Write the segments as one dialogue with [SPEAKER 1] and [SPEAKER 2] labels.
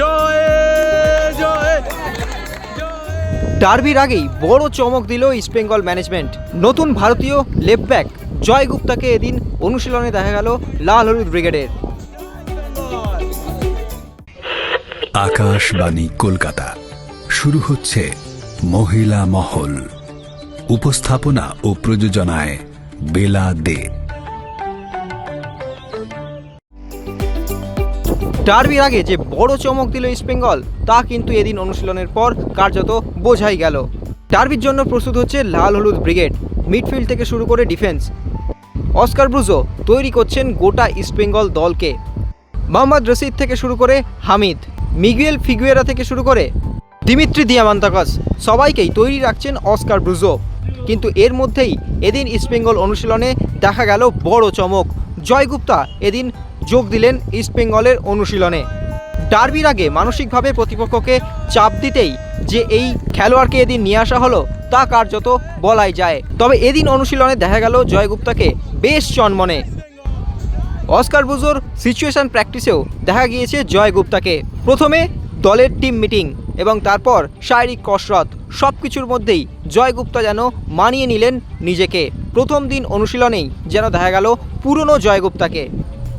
[SPEAKER 1] জয় জয়।
[SPEAKER 2] ডার্বির আগেই বড় চমক দিল ইস্টবেঙ্গল ম্যানেজমেন্ট। নতুন ভারতীয় লেফট ব্যাক জয় গুপ্তাকে এদিন অনুশীলনে দেখা গেল লাল হলুদ ব্রিগেডের।
[SPEAKER 3] আকাশবাণী কলকাতা। শুরু হচ্ছে মহিলা মহল। উপস্থাপনা ও প্রযোজনায় বেলা দে
[SPEAKER 2] ডার্বির আগে যে বড় চমক দিল ইস্টবেঙ্গল তা কিন্তু এদিন অনুশীলনের পর কার্যত বোঝাই গেল। ডার্বির জন্য প্রস্তুত হচ্ছে লাল হলুদ ব্রিগেড, মিডফিল্ড থেকে শুরু করে ডিফেন্স। অস্কার ব্রুজো তৈরি করছেন গোটা ইস্টবেঙ্গল দলকে। মোহাম্মদ রশিদ থেকে শুরু করে হামিদ, মিগুয়েল ফিগুয়েরা থেকে শুরু করে দিমিত্রি দিয়ামান্তাকাস, সবাইকেই তৈরি রাখছেন অস্কার ব্রুজো। কিন্তু এর মধ্যেই এদিন ইস্টবেঙ্গল অনুশীলনে দেখা গেল বড় চমক। জয়গুপ্তা এদিন যোগ দিলেন ইস্টবেঙ্গলের অনুশীলনে। ডার্বির আগে মানসিকভাবে প্রতিপক্ষকে চাপ দিতেই যে এই খেলোয়াড়কে এদিন নিয়ে আসা হলো, তা কার্যত বলাই যায়। তবে এদিন অনুশীলনে দেখা গেল জয়গুপ্তাকে বেশ চনমনে। অস্কার বুজোর সিচুয়েশন প্র্যাকটিসেও দেখা গিয়েছে জয়গুপ্তাকে। প্রথমে দলের টিম মিটিং এবং তারপর শারীরিক কসরত সব কিছুর মধ্যেই জয়গুপ্তা যেন মানিয়ে নিলেন নিজেকে। প্রথম দিন অনুশীলনেই যেন দেখা গেল পুরনো জয়গুপ্তাকে।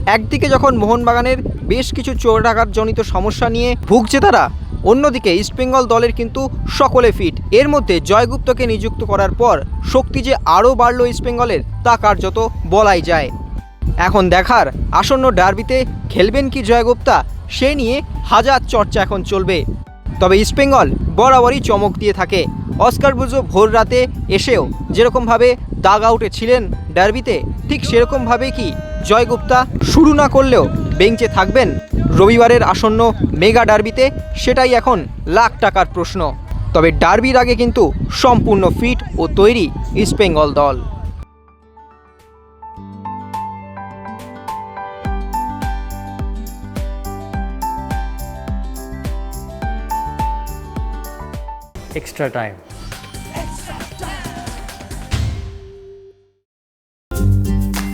[SPEAKER 2] একদিকে যখন মোহনবাগানের বেশ কিছু চোরাঘাত জনিত সমস্যা নিয়ে ভুগছে তারা, অন্যদিকে ইস্টবেঙ্গল দলের কিন্তু সকলে ফিট। এর মধ্যে জয়গুপ্তকে নিযুক্ত করার পর শক্তি যে আরও বাড়ল ইস্টবেঙ্গলের তা কার্যত বলাই যায়। এখন দেখার আসন্ন ডার্বিতে খেলবেন কি জয়গুপ্তা, সে নিয়ে হাজার চর্চা এখন চলবে। তবে ইস্টবেঙ্গল বরাবরই চমক দিয়ে থাকে। অস্কার বুজো ভোর রাতে এসেও যেরকমভাবে দাগ আউটে ছিলেন ডার্বিতে ঠিক সেরকমভাবে কি জয়গুপ্তা শুরু না করলেও বেঞ্চে থাকবেন? রবিবারের আসন্ন মেগা ডার্বিতে সেটাই এখন লাখ টাকার প্রশ্ন। তবে ডার্বির আগে কিন্তু সম্পূর্ণ ফিট ও তৈরি ইস্টবেঙ্গল দল।
[SPEAKER 1] Extra time